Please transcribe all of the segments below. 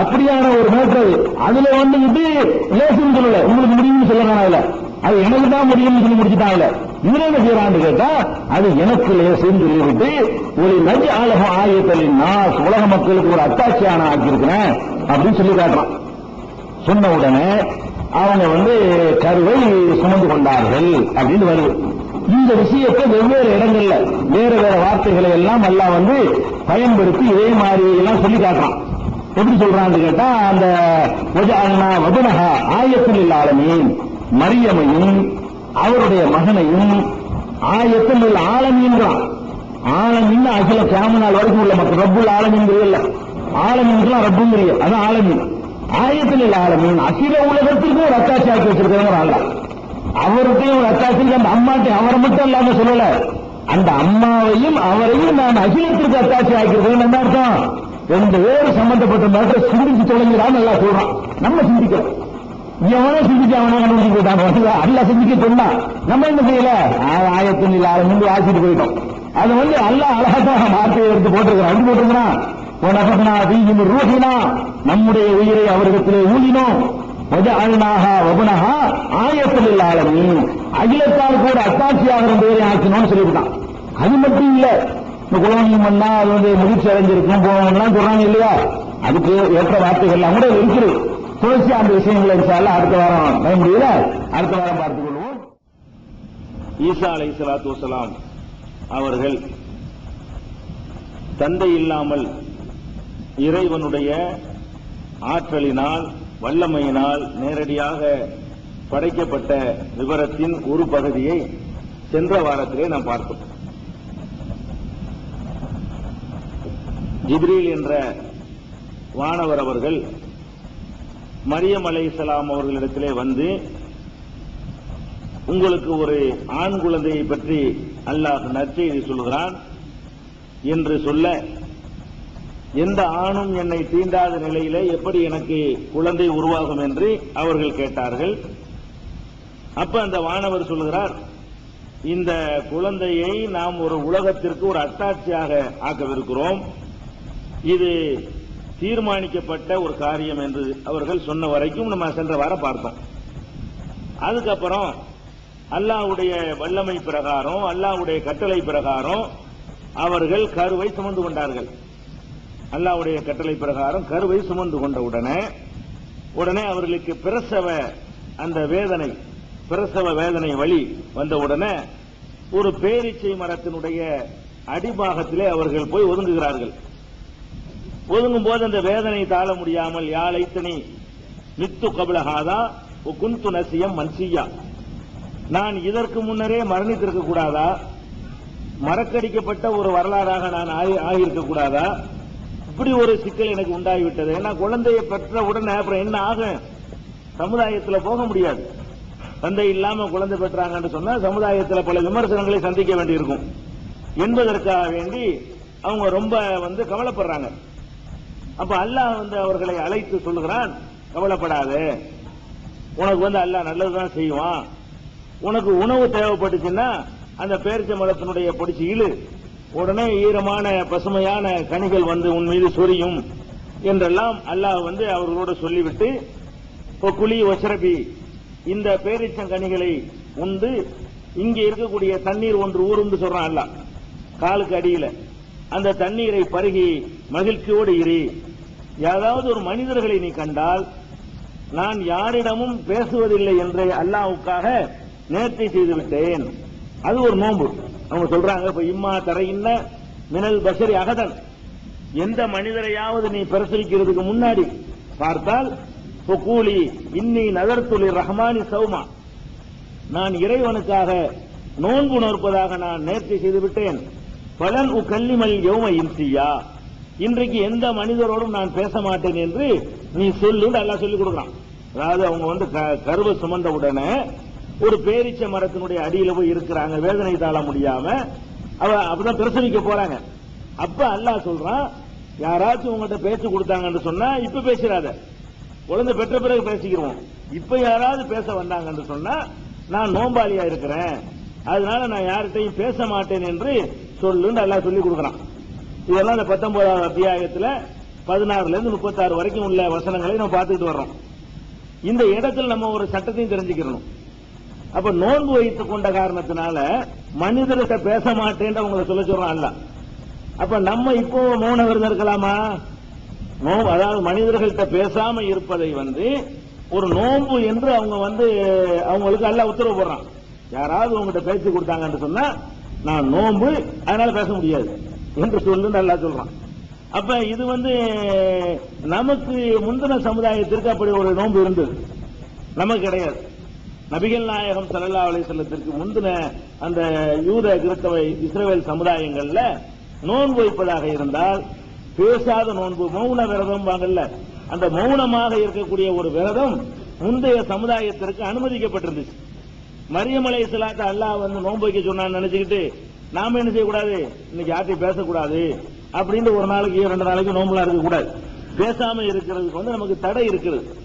அப்படியான ஒரு மேட்டர் அது அதுல வந்துகிட்டு லேசுன்னு சொல்லல. உங்களுக்கு முடியும்னு சொல்ல அதுல. அது எனக்கு தான் முடியும்னு சொல்லி முடிச்சுட்டாங்கல்ல. இதுல என்ன செய்யறான்னு கேட்டா அது எனக்கு லேசுன்னு சொல்லிவிட்டு ஒரு நஜ் ஆலகம் ஆயத்தலின் நான் உலக மக்களுக்கு ஒரு அத்தாட்சியான ஆக்கியிருக்கிறேன் அப்படின்னு சொல்லி காட்டுறான். சொன்ன உடனே அவங்க வந்து கருவை சுமந்து கொண்டார்கள் அப்படின்னு வருது. இந்த விஷயத்தை வெவ்வேறு இடங்கள்ல வேற வேற வார்த்தைகளை எல்லாம் எல்லாம் வந்து பயன்படுத்தி இதே மாதிரி எல்லாம் சொல்லி காட்டுறான். எப்படி சொல்றான்னு கேட்டா அந்த வஜஅல்னா வதுனகா ஆயத்தில் இல்லாலமீன் மரியமையும் அவருடைய மகனையும் ஆயத்தில் உள்ள ஆலமீன்றான் ஆலமின் அகில கேமனால் வரைக்கும் உள்ள மக்கள் ரப்புல் ஆலமின் இல்ல. ஆலமின்லாம் ரப்புங்கிறிய அதான் ஆலமீன். ஆயத்தில் இல்ல ஆலமீன் அகில உலகத்திற்கும் ஒரு அத்தாட்சி ஆக்கி வச்சிருக்கிறவங்க அல்ல அவருக்கும் ஒரு அத்தாட்சி அந்த அம்மாட்டை அவரை மட்டும் இல்லாம சொல்லல. அந்த அம்மாவையும் அவரையும் நான் அகிலத்திற்கு அத்தாட்சி ஆக்கியிருக்கேன் என்ன அர்த்தம்? ரெண்டு பேரும் சம்பந்தப்பட்ட மேட்டர் சிந்திச்சு தொடங்கிறான்னு நல்லா சொல்றான். நம்ம சிந்திக்கிறோம் எவனோ சிந்திச்சு அவனே கண்டுபிடிச்சு போயிட்டான். அல்ல சிந்திக்க சொன்னா நம்ம என்ன செய்யல? ஆயத்தின் இல்ல முன்பு ஆசிட்டு போயிட்டோம். அது வந்து அல்ல அழகாக மாற்றி எடுத்து போட்டிருக்கிறான். எப்படி போட்டிருக்கிறான்? உனகனா வீயும் ரூஹினா. நம்முடைய உயிரை அவரிடத்திலே ஊழினோம். வஜஅல்னாஹா வபனஹா ஆயத்தில் இல்லாத அகிலத்தால் கூட அத்தாட்சியாக ரெண்டு பேரை ஆக்கினோம்னு சொல்லிவிட்டான் அது மட்டும் இல்ல இந்த பண்ணா அது வந்து முதிர்ச்சி அடைஞ்சிருக்கும். போகணும்லாம் சொல்றாங்க இல்லையா? அதுக்கு ஏற்ற வார்த்தைகள் எல்லாம் கூட இருக்குது. தொடர்ச்சி அந்த விஷயங்களை இன்ஷால்லா அடுத்த வாரம் வர முடியல அடுத்த வாரம் பார்த்துக் கொள்வோம். ஈசா அலை சலாத்து வசலாம் அவர்கள் தந்தை இல்லாமல் இறைவனுடைய ஆற்றலினால் வல்லமையினால் நேரடியாக படைக்கப்பட்ட விவரத்தின் ஒரு பகுதியை சென்ற வாரத்திலே நாம் பார்த்தோம். ஜிப்ரீல் என்ற வானவர் அவர்கள் மரியம் அலைஹிஸ்ஸலாம் அவர்களிடத்திலே வந்து உங்களுக்கு ஒரு ஆண் குழந்தையை பற்றி அல்லாஹ் நற்செய்தி சொல்கிறான் என்று சொல்ல எந்த ஆணும் என்னை தீண்டாத நிலையில எப்படி எனக்கு குழந்தை உருவாகும் என்று அவர்கள் கேட்டார்கள். அப்ப அந்த வானவர் சொல்கிறார் இந்த குழந்தையை நாம் ஒரு உலகத்திற்கு ஒரு அத்தாட்சியாக ஆக்கவிருக்கிறோம். இது தீர்மானிக்கப்பட்ட ஒரு காரியம் என்று அவர்கள் சொன்ன வரைக்கும் நம்ம சென்ற வாரம் பார்த்தோம். அதுக்கப்புறம் அல்லாஹ்வுடைய வல்லமை பிரகாரம் அல்லாஹ்வுடைய கட்டளை பிரகாரம் அவர்கள் கருவை சுமந்து கொண்டார்கள். அல்லாஹ்வுடைய கட்டளை பிரகாரம் கருவை சுமந்து கொண்ட உடனே உடனே அவர்களுக்கு பிரசவ அந்த வேதனை பிரசவ வேதனை வழி வந்த உடனே ஒரு பேரிச்சை மரத்தினுடைய அடிபாகத்திலே அவர்கள் போய் ஒதுங்குகிறார்கள். ஒதுங்கும் போது அந்த வேதனை தாழ முடியாமல் யாழைத்தனி மித்து கபிலஹாதா குந்து நசியம் மன்சியா. நான் இதற்கு முன்னரே மரணித்திருக்க கூடாதா? மறக்கடிக்கப்பட்ட ஒரு வரலாறாக நான் ஆகி- ஆகியிருக்க கூடாதா? இப்படி ஒரு சிக்கல் எனக்கு உண்டாகிவிட்டது. ஏன்னா குழந்தையை பெற்ற உடனே அப்புறம் என்ன ஆகும் சமுதாயத்தில் போக முடியாது. தந்தை இல்லாம குழந்தை பெற்றாங்கன்னு சொன்னா சமுதாயத்தில் பல விமர்சனங்களை சந்திக்க வேண்டியிருக்கும். என்பதற்காக வேண்டி அவங்க ரொம்ப வந்து கவலைப்படுறாங்க. அப்ப அல்லாஹ் வந்து அவர்களை அழைத்து சொல்லுகிறான் கவலைப்படாதே. உனக்கு வந்து அல்லாஹ் நல்லதுதான் செய்வான். உனக்கு உணவு தேவைப்பட்டுச்சுன்னா அந்த பேரிச்ச மரத்தினுடைய பொடிச்சு இழு. உடனே ஈரமான பசுமையான கனிகள் வந்து உன் மீது சொரியும் என்றெல்லாம் அல்லாஹ் வந்து அவர்களோடு சொல்லிவிட்டு இப்போ குழி ஒசரபி இந்த பேரிச்சங்கனிகளை உண்டு. இங்கே இருக்கக்கூடிய தண்ணீர் ஒன்று ஊருந்து சொல்றான் அல்லாஹ். காலுக்கு அடியில. அந்த தண்ணீரை பருகி மகிழ்ச்சியோடு இரு. ஏதாவது ஒரு மனிதர்களை நீ கண்டால் நான் யாரிடமும் பேசுவதில்லை என்றே அல்லாஹ்வுக்காக நேர்த்தி செய்து விட்டேன் அது ஒரு நோன்பு. அவங்க சொல்றாங்க இப்ப இம்மா தரையின்ன மினல் பசரி அகதன். எந்த மனிதரையாவது நீ பிரசரிக்கிறதுக்கு முன்னாடி பார்த்தால் கூலி இன்னி நகர்த்துளி ரஹ்மானி சௌமா. நான் இறைவனுக்காக நோன்பு நோற்பதாக நான் நேர்த்தி செய்துவிட்டேன். பலன் உ கல்லிமல் யௌம இன்சியா. இன்றைக்கு எந்த மனிதரோடும் நான் பேச மாட்டேன் என்று நீ சொல்லு எல்லாம் சொல்லிக் கொடுக்குறான். அதாவது அவங்க வந்து க- கருவை சுமந்த உடனே ஒரு பேரிச்ச மரத்தினுடைய அடியில போய் இருக்கிறாங்க வேதனை தாழ முடியாம. அவ அப்பதான் பிரசவிக்க போறாங்க. அப்ப அல்லா சொல்றான் யாராச்சும் உங்கள்கிட்ட பேச்சு கொடுத்தாங்கன்னு சொன்னா இப்ப பேசிடாத. குழந்தை பெற்ற பிறகு பேசிக்கிறோம் இப்ப யாராவது பேச வந்தாங்கன்னு சொன்னா நான் நோம்பாளியா இருக்கிறேன். அதனால நான் யார்கிட்டையும் பேச மாட்டேன் என்று சொல்லுன்னு எல்லாம் சொல்லி கொடுக்குறான். இதெல்லாம் இந்த பத்தொன்பதாவது அத்தியாயத்தில் பதினாறுல இருந்து முப்பத்தாறு வரைக்கும் உள்ள வசனங்களை நம்ம பார்த்துட்டு வர்றோம். இந்த இடத்துல நம்ம ஒரு சட்டத்தையும் தெரிஞ்சுக்கிறோம் அப்ப நோன்பு வைத்துக் கொண்ட காரணத்தினால மனிதர்கிட்ட பேச மாட்டேன்னு அவங்களை சொல்ல சொல்றான் அல்ல அப்ப நம்ம இப்போ மௌன விரதம் இருக்கலாமா? நோம்பு அதாவது மனிதர்கள்ட்ட பேசாம இருப்பதை வந்து ஒரு நோன்பு என்று அவங்க வந்து அவங்களுக்கு எல்லாம் உத்தரவு போடுறான். யாராவது உங்ககிட்ட பேச்சு கொடுத்தாங்கன்னு சொன்னா நான் நோன்பு அதனால பேச முடியாது. என்று சொல்லு நல்லா சொல்றான். அப்ப இது வந்து நமக்கு முந்தின சமுதாயத்திற்கு அப்படி ஒரு நோன்பு இருந்தது. நமக்கு கிடையாது. நபிகள் நாயகம் சல்லா அலிசல்லத்திற்கு முந்தின அந்த யூத கிறிஸ்தவ இஸ்ரவேல் சமுதாயங்கள்ல நோன்பு வைப்பதாக இருந்தால் பேசாத நோன்பு மௌன விரதம் வாங்கல்ல. அந்த மௌனமாக இருக்கக்கூடிய ஒரு விரதம் முந்தைய சமுதாயத்திற்கு அனுமதிக்கப்பட்டிருந்துச்சு. மரியமலை சிலாத்த அல்லாஹ் வந்து நோன்பு வைக்க சொன்னான்னு நினைச்சுக்கிட்டு நாம என்ன செய்யக்கூடாது? இன்னைக்கு யார்ட்டையும் பேசக்கூடாது. அப்படின்னு ஒரு நாளைக்கு ரெண்டு நாளைக்கு நோம்புலாம் இருக்கக்கூடாது. பேசாம இருக்கிறதுக்கு வந்து நமக்கு தடை இருக்கிறது.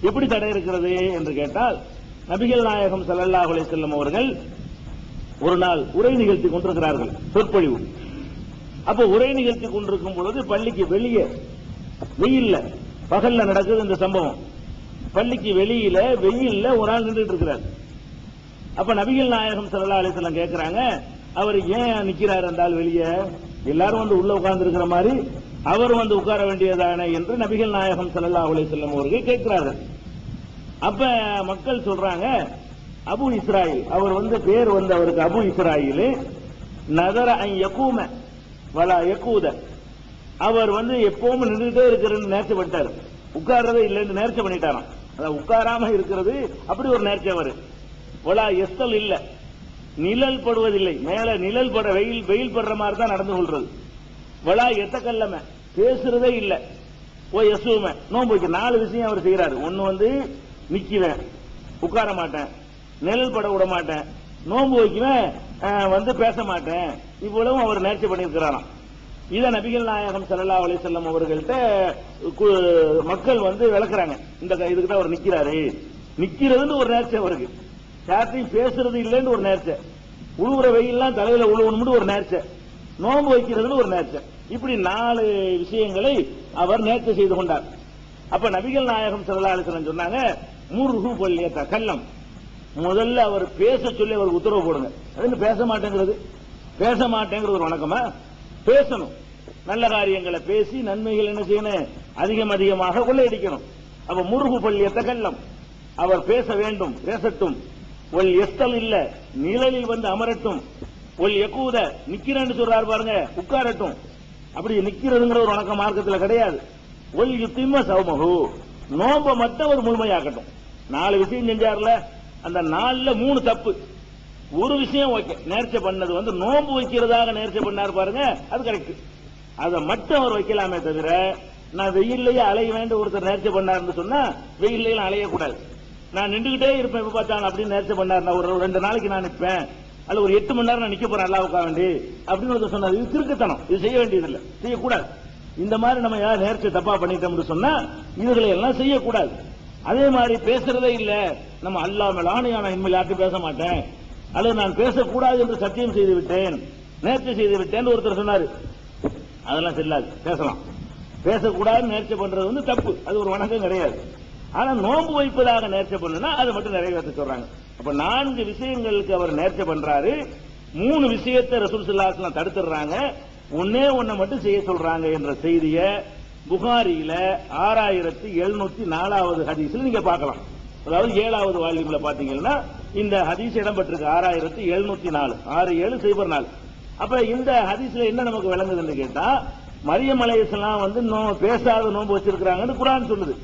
எப்படி தடை இருக்கிறது என்று கேட்டால் நபிகள் நாயகம் ஸல்லல்லாஹு அலைஹி செல்லும் அவர்கள் ஒரு நாள் உரை நிகழ்த்தி கொண்டிருக்கிறார்கள். சொற்பொழிவு. அப்ப உரை நிகழ்த்தி கொண்டிருக்கும் பொழுது பள்ளிக்கு வெளியே வெயில்ல பகல்ல நடக்குது இந்த சம்பவம். பள்ளிக்கு வெளியில வெயில்ல ஒரு ஆள் நின்றுட்டு இருக்கிறார். அப்ப நபிகள் நாயகம் ஸல்லல்லாஹு அலைஹி வஸல்லம் அவர் ஏன் நிக்கிறார் என்றால் வெளியே எல்லாரும் வந்து உள்ள உட்கார்ந்து இருக்கிற மாதிரி அவர் வந்து உட்கார வேண்டியதானே என்று நபிகள் நாயகம் சல்லா அலி செல்லம் அவர்கள் கேட்கிறார்கள். அப்ப மக்கள் சொல்றாங்க அபு இஸ்ராயில் அவர் வந்து பேர் வந்து அவருக்கு அபு இஸ்ராயில் நகர அன் யகூம வலா யகூத. அவர் வந்து எப்பவும் நின்றுட்டே இருக்கிறன்னு நேர்ச்சி பண்ணிட்டாரு. உட்கார்றதே இல்லைன்னு நேர்ச்சி பண்ணிட்டாராம். அதான் உட்காராம இருக்கிறது அப்படி ஒரு நேர்ச்சி அவரு. வலா எஸ்தல் இல்லை நிழல் படுவதில்லை மேல நிழல் பட வெயில் வெயில் படுற மாதிரி தான் நடந்து கொள்றது. எத்த எத்தக்கல்லம. பேசுறதே இல்ல. ஓ எசுவம நோன்பு வைக்க நாலு விஷயம் அவர் செய்யறாரு ஒன்னு வந்து நிக்கிறேன் உட்கார மாட்டேன். நிழல் பட விட மாட்டேன். நோன்பு வைக்குவேன் வந்து பேச மாட்டேன். இவ்வளவும் அவர் நேர்ச்சி பண்ணியிருக்கிறாராம். இத நபிகள் நாயகம் சல்லா அலைஹி அவர்கள்ட்ட கு- மக்கள் வந்து விளக்குறாங்க. இந்த க- இதுக்கு தான் அவர் நிக்கிறாரு. நிக்கிறதுன்னு ஒரு நேர்ச்சி அவருக்கு. யார்ட்டையும் பேசுறது இல்லைன்னு ஒரு நேர்ச்சை. உழுவுற வெயில்லாம் தலையில உழுவணும்னு ஒரு நேர்ச்சை. நோன்பு வைக்கிறதுன்னு ஒரு நேர்ச்சை. இப்படி நாலு விஷயங்களை அவர் நேர்ச்சை செய்து கொண்டார். அப்ப நபிகள் நாயகம் ஸல்லல்லாஹு சொன்னாங்க முருகு பள்ளிய கல்லம். முதல்ல அவர் பேச சொல்லி அவருக்கு உத்தரவு போடுங்க. அது பேச மாட்டேங்கிறது. பேச மாட்டேங்கிறது ஒரு வணக்கமா பேசணும். நல்ல காரியங்களை பேசி நன்மைகள் என்ன செய்யணும்? அதிகம் அதிகமாக கொள்ளையடிக்கணும். அப்ப முருகு பள்ளியத்தை கல்லம். அவர் பேச வேண்டும் பேசட்டும். ஒல் எஸ்தல் இல்ல நிழலில் வந்து அமரட்டும். ஒல் எக்கூத நிக்கிறேன்னு சொல்றாரு பாருங்க உட்காரட்டும். அப்படி நிக்கிறதுங்கிற ஒரு வணக்க மார்க்கத்துல கிடையாது. ஒல் யுத்திம சௌமகு நோம்ப மட்டும் ஒரு முழுமையாக்கட்டும். நாலு விஷயம் செஞ்சார்ல அந்த நாலுல மூணு தப்பு. ஒரு விஷயம் ஓகே நேர்ச்சை பண்ணது வந்து நோன்பு வைக்கிறதாக நேர்ச்சை பண்ணார் பாருங்க அது கரெக்ட் அதை மட்டும் அவர் வைக்கலாமே தவிர நான் வெயில்லையே அலைய வேண்டிய ஒருத்தர் நேர்ச்சை பண்ணாருன்னு சொன்னா வெயில்லையும் அலையக்கூடாது. நான் நின்றுகிட்டே இருப்பேன் எப்ப பார்த்தாலும் அப்படின்னு நேரத்தை பண்ணார். நான் ஒரு ரெண்டு நாளைக்கு நான் நிற்பேன். அல்ல ஒரு எட்டு மணி நேரம் நான் நிக்க போறேன் அல்லாவுக்கா வேண்டி. அப்படின்னு ஒருத்தர் சொன்னார். இது திருக்கத்தனம். இது செய்ய வேண்டியதில்லை. செய்யக்கூடாது. இந்த மாதிரி நம்ம யார் நேர்ச்சி தப்பா பண்ணிட்டோம்னு சொன்னா இதுகளை எல்லாம் செய்யக்கூடாது. அதே மாதிரி பேசுறதே இல்ல. நம்ம அல்லா மேல ஆணையான இனிமேல் யார்ட்டும் பேச மாட்டேன். அல்லது நான் பேசக்கூடாது என்று சத்தியம் செய்து விட்டேன். நேர்ச்சி செய்து விட்டேன் ஒருத்தர் சொன்னாரு. அதெல்லாம் செல்லாது. பேசலாம். பேசக்கூடாது நேர்ச்சி பண்றது வந்து தப்பு. அது ஒரு வணக்கம் கிடையாது. ஆனா நோன்பு வைப்பதாக நேர்ச்சை பண்ணுனா அதை மட்டும் நிறைவேற்ற சொல்றாங்க. அப்ப நான்கு விஷயங்களுக்கு அவர் நேர்ச்சை பண்றாரு. மூணு விஷயத்தை ரசூல் ஸல்லல்லாஹு தடுத்துடுறாங்க. ஒன்னே ஒன்ன மட்டும் செய்ய சொல்றாங்க என்ற செய்திய புகாரியில ஆறாயிரத்தி எழுநூத்தி நாலாவது ஹதீஸில் நீங்க பார்க்கலாம். அதாவது ஏழாவது வால்யூம்ல பாத்தீங்கன்னா இந்த ஹதீஸ் இடம்பெற்றிருக்கு. ஆறாயிரத்தி எழுநூத்தி நாலு. ஆறு ஏழு சைபர் நாலு. அப்ப இந்த ஹதீஸ்ல என்ன நமக்கு விளங்குதுன்னு கேட்டா மரியம் அலைஹிஸ்ஸலாம் வந்து நோ- பேசாத நோன்பு வச்சிருக்கிறாங்கன்னு குரான் சொல்லுது.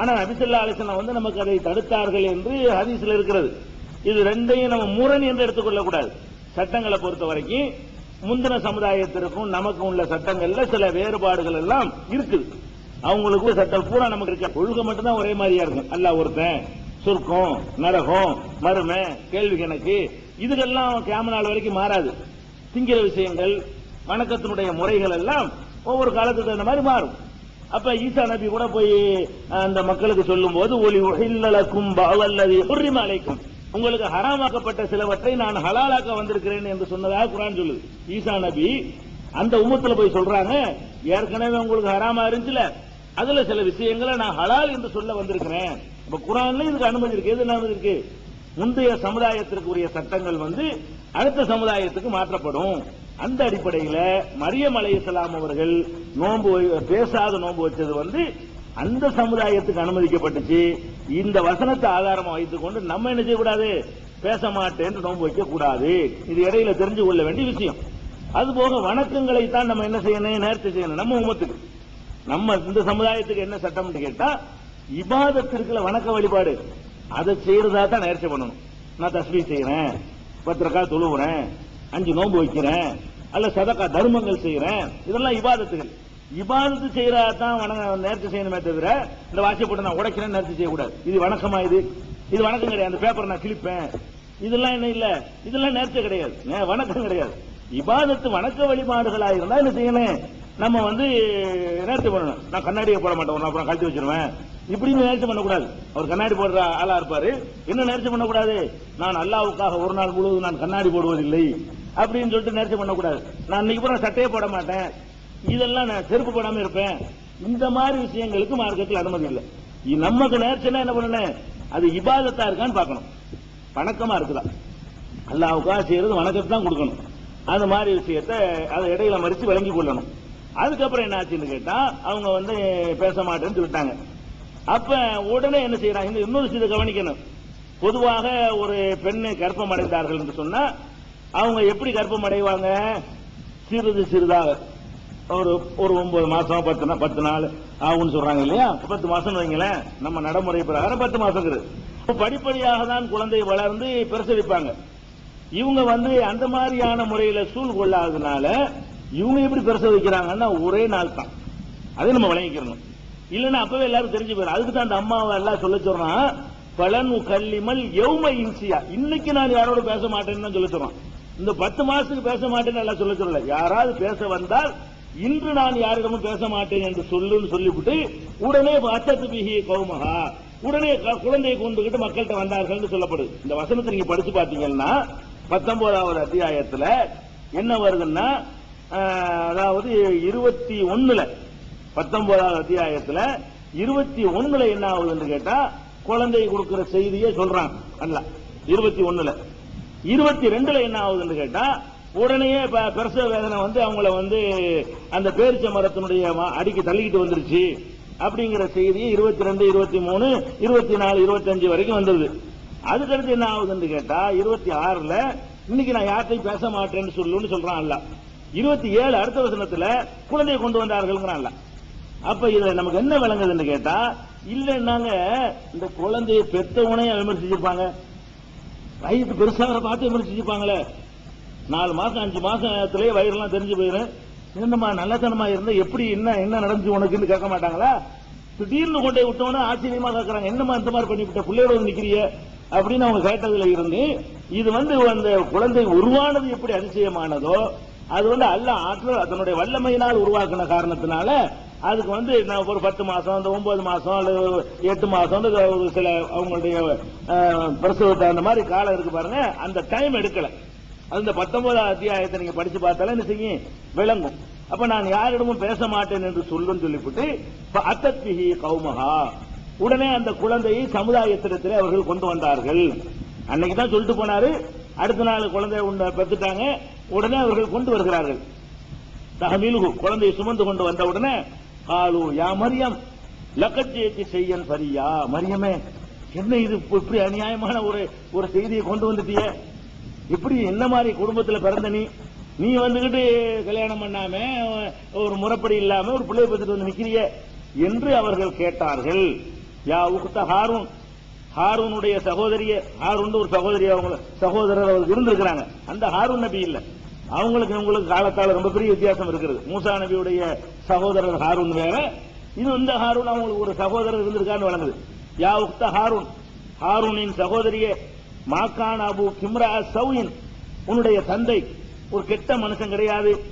ஆனா நபிசல்லா அலிசனம் வந்து நமக்கு அதை தடுத்தார்கள் என்று ஹதீஸ்ல இருக்கிறது. இது ரெண்டையும் நம்ம முரண் என்று எடுத்துக்கொள்ள கூடாது சட்டங்களை பொறுத்த வரைக்கும் முந்தின சமுதாயத்திற்கும் நமக்கும் உள்ள சட்டங்கள்ல சில வேறுபாடுகள் எல்லாம் இருக்குது. அவங்களுக்கு சட்டம் பூரா நமக்கு இருக்க? ஒழுக்க மட்டும்தான் ஒரே மாதிரியா இருக்கும். அல்ல ஒருத்தன் சுருக்கம் நரகம் மருமை கேள்வி கணக்கு இதுகெல்லாம் கேம நாள் வரைக்கும் மாறாது. திங்கிற விஷயங்கள் வணக்கத்தினுடைய முறைகள் எல்லாம் ஒவ்வொரு காலத்துக்கு தகுந்த மாதிரி மாறும். அப்ப ஈசா நபி கூட போய் அந்த மக்களுக்கு சொல்லும் போது ஒளி உஹில்லலக்கும் பாவல்லதி உரிம அழைக்கும் உங்களுக்கு ஹராமாக்கப்பட்ட சிலவற்றை நான் ஹலாலாக்க வந்திருக்கிறேன் என்று சொன்னதாக குரான் சொல்லுது. ஈசா நபி அந்த உமத்துல போய் சொல்றாங்க ஏற்கனவே உங்களுக்கு ஹராமா இருந்துச்சுல அதுல சில விஷயங்களை நான் ஹலால் என்று சொல்ல வந்திருக்கிறேன். இப்ப குரான்ல இதுக்கு அனுமதி இருக்கு. எது அனுமதி இருக்கு? முந்தைய சமுதாயத்திற்குரிய சட்டங்கள் வந்து அடுத்த சமுதாயத்துக்கு மாற்றப்படும். அந்த அடிப்படையில மரியம் அலையலாம் அவர்கள் நோன்பு வை- பேசாத நோன்பு வச்சது வந்து அந்த சமுதாயத்துக்கு அனுமதிக்கப்பட்டுச்சு. இந்த வசனத்தை ஆதாரமா வைத்துக் கொண்டு நம்ம என்ன செய்யக்கூடாது? பேச மாட்டேன் நோன்பு வைக்க கூடாது இது இடையில தெரிஞ்சு கொள்ள வேண்டிய விஷயம். அதுபோக வணக்கங்களை தான் நம்ம என்ன செய்யணும்? நேர்த்தி செய்யணும். நம்ம உமத்துக்கு நம்ம இந்த சமுதாயத்துக்கு என்ன சட்டம்னு கேட்டா இபாதத்திற்குள்ள வணக்க வழிபாடு. அதை செய்யறதா தான் நேர்ச்சி பண்ணணும். நான் தஸ்மி செய்யறேன். பத்து ரக்கா தொழுவுறேன். அஞ்சு நோன்பு வைக்கிறேன். அல்ல சதக்கா தர்மங்கள் செய்யறேன் இதெல்லாம் இபாதத்துகள். இபாதத்து செய்யறா தான் வணங்க செய்யணுமே தவிர இந்த வாசியப்பட்டு போட்டு நான் உடைக்கிறேன் நேர்ச்சி செய்யக்கூடாது. இது வணக்கமா இது? இது வணக்கம் கிடையாது. அந்த பேப்பரை நான் கிழிப்பேன். இதெல்லாம் என்ன இல்ல? இதெல்லாம் நேர்ச்சி கிடையாது. வணக்கம் கிடையாது. இபாதத்து வணக்க வழிபாடுகளா இருந்தா என்ன செய்யணும்? நம்ம வந்து நேர்த்தி பண்ணணும். நான் கண்ணாடியை போட மாட்டேன். அப்புறம் கழட்டி வச்சிருவேன். இப்படின்னு நேர்ச்சி பண்ணக்கூடாது. அவர் கண்ணாடி போடுற ஆளா இருப்பாரு. என்ன நேர்ச்சி பண்ணக்கூடாது? நான் அல்லாவுக்காக ஒரு நாள் முழுவதும் நான் கண்ணாடி போடுவதில்லை. அப்படின்னு சொல்லிட்டு நேர்ச்சி பண்ணக்கூடாது. நான் இன்னைக்கு பூரா சட்டையே போட மாட்டேன். இதெல்லாம் நான் செருப்பு போடாம இருப்பேன். இந்த மாதிரி விஷயங்களுக்கு மார்க்கத்தில் அனுமதி இல்லை. நமக்கு நேர்ச்சினா என்ன பண்ணணும்? அது இபாதத்தா இருக்கான்னு பார்க்கணும். வணக்கமா இருக்குதா? அல்லாவுக்காக செய்யறது வணக்கத்தை தான் கொடுக்கணும். அந்த மாதிரி விஷயத்தை அதை இடையில மறித்து விளங்கி கொள்ளணும். அதுக்கப்புறம் என்ன ஆச்சுன்னு கேட்டா அவங்க வந்து பேச மாட்டேன்னு சொல்லிட்டாங்க. அப்ப உடனே என்ன செய்யறாங்க இந்த இன்னொரு விஷயத்தை கவனிக்கணும். பொதுவாக ஒரு பெண்ணு கர்ப்பம் அடைந்தார்கள் என்று சொன்னா அவங்க எப்படி கர்ப்பம் அடைவாங்க சிறிது சிறிதாக. ஒரு ஒரு ஒன்பது மாசம் பத்து பத்து நாள் ஆகும்னு சொல்றாங்க இல்லையா? பத்து மாசம் வைங்களேன். நம்ம நடைமுறை பிரகாரம் பத்து மாசம் இருக்குது படிப்படியாக தான் குழந்தை வளர்ந்து பிரசவிப்பாங்க. இவங்க வந்து அந்த மாதிரியான முறையில சூழ் கொள்ளாததுனால இவங்க எப்படி பிரசவிக்கிறாங்கன்னா ஒரே நாள் தான் அதை நம்ம வழங்கிக்கணும் இல்லைன்னா அப்பவே எல்லாரும் தெரிஞ்சு போயிடும். அதுக்கு தான் அந்த அம்மாவை எல்லாம் சொல்ல சொல்றான் பலன் கல்லிமல் எவ்ம இன்சியா. இன்னைக்கு நான் யாரோட பேச மாட்டேன்னு தான் சொல்ல சொல்றான் இந்த பத்து மாசத்துக்கு பேச மாட்டேன்னு எல்லாம் சொல்ல சொல்லல. யாராவது பேச வந்தால் இன்று நான் யாரிடமும் பேச மாட்டேன் என்று சொல்லுன்னு சொல்லிவிட்டு உடனே அத்தத்து பிஹி கௌமகா உடனே க- குழந்தையை கொண்டுகிட்டு மக்கள்கிட்ட வந்தார்கள் சொல்லப்படுது. இந்த வசனத்தை நீங்க படிச்சு பாத்தீங்கன்னா பத்தொன்பதாவது அத்தியாயத்துல என்ன வருதுன்னா அதாவது இருபத்தி ஒண்ணுல பத்தொன்பதாவது அத்தியாயத்துல இருபத்தி ஒண்ணுல என்ன ஆகுதுன்னு கேட்டா குழந்தை கொடுக்கிற செய்தியை சொல்றாங்க. அல்ல இருபத்தி ஒண்ணுல. இருபத்தி ரெண்டுல என்ன ஆகுதுன்னு கேட்டா உடனே ப- பிரசவ வேதனை வந்து அவங்கள வந்து அந்த பேரிச்ச மரத்தினுடைய அடிக்கு தள்ளிக்கிட்டு வந்துருச்சு. அப்படிங்கிற செய்தி இருபத்தி ரெண்டு இருபத்தி மூணு இருபத்தி நாலு இருபத்தஞ்சு வரைக்கும் வந்துருது அதுக்கடுத்து என்ன ஆகுதுன்னு கேட்டா இருபத்தி ஆறுல இன்னைக்கு நான் யார்கிட்டையும் பேச மாட்டேன்னு சொல்லுன்னு சொல்றான் அல்ல. இருபத்தி ஏழு அடுத்த வசனத்துல குழந்தையை கொண்டு வந்தார்கள்ங்கிறான் அல்ல. அப்ப இதுல நமக்கு என்ன விளங்குதுன்னு கேட்டா இல்லைன்னாங்க இந்த குழந்தையை பெத்தவனையா விமர்சிச்சிருப்பாங்க. வயிற்று பெருசாக பார்த்து விமர்சிச்சிருப்பாங்களே. நாலு மாசம் அஞ்சு மாசத்திலேயே வயிறுலாம் தெரிஞ்சு போயிடும் என்னம்மா நல்லத்தனமா இருந்தா எப்படி என்ன என்ன நடந்துச்சு உனக்குன்னு கேட்க மாட்டாங்களா? திடீர்னு கொண்டே போய் விட்டோம்னா ஆச்சரியமா கேட்கறாங்க என்னம்மா இந்த மாதிரி பண்ணிவிட்ட பிள்ளையோட நிக்கிறிய அப்படின்னு அவங்க கேட்டதுல இருந்து இது வந்து அந்த குழந்தை உருவானது எப்படி அதிசயமானதோ அது வந்து அல்ல ஆற்றல் அதனுடைய வல்லமையினால் உருவாக்கின காரணத்தினால அதுக்கு வந்து நான் ஒரு பத்து மாசம் இந்த ஒன்பது மாசம் அல்லது எட்டு மாசம் ஒரு சில அவங்களுடைய பிரசவத்தை அந்த மாதிரி காலம் இருக்கு பாருங்க. அந்த டைம் எடுக்கல. அந்த பத்தொன்பதாம் அத்தியாயத்தை நீங்க படிச்சு பார்த்தாலே என்ன செய்யும்? விளங்கும். அப்ப நான் யாரிடமும் பேச மாட்டேன் என்று சொல்லுன்னு சொல்லிவிட்டு அத்தத்பிஹி கௌமஹா. உடனே அந்த குழந்தையை சமுதாயத்திடத்திலே அவர்கள் கொண்டு வந்தார்கள். அன்னைக்கு தான் சொல்லிட்டு போனாரு. அடுத்த நாள் குழந்தை பெற்றுட்டாங்க. உடனே அவர்கள் கொண்டு வருகிறார்கள். தகமிலுகு குழந்தையை சுமந்து கொண்டு வந்த உடனே காலு யா மரியம்? லக்கச்சேத்தி செய்யன் பரியா மரியமே. என்ன இது இப்படி அநியாயமான ஒரு ஒரு செய்தியை கொண்டு வந்துட்டிய? இப்படி என்ன மாதிரி குடும்பத்துல பிறந்த நீ? நீ வந்துகிட்டு கல்யாணம் பண்ணாம ஒரு முறைப்படி இல்லாம ஒரு பிள்ளைய பெற்றுட்டு வந்து நிக்கிறிய? என்று அவர்கள் கேட்டார்கள். யா உகுத்த ஹாரூன். ஹாரூனுடைய சகோதரிய ஹாரூன் ஒரு சகோதரி அவங்க சகோதரர் அவருக்கு இருந்திருக்கிறாங்க. அந்த ஹாரூன் நபி இல்லை. அவங்களுக்கு உங்களுக்கு காலத்தால் ரொம்ப பெரிய வித்தியாசம் இருக்கிறது மூசா நபியுடைய சகோதரர் ஹாரூன் வேற. இது இந்த ஹாரூன் அவங்களுக்கு ஒரு சகோதரர் இருந்திருக்கான்னு வழங்குது. யா உக்த ஹாரூன். ஹாரூனின் சகோதரியே மாக்கான் அபு கிம்ரா சௌயின். உன்னுடைய தந்தை. ஒரு கெட்ட மனுஷன் கிடையாது.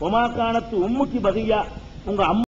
ஒமாக்கானத்து உம்முக்கு பகையா. உங்க அம்மா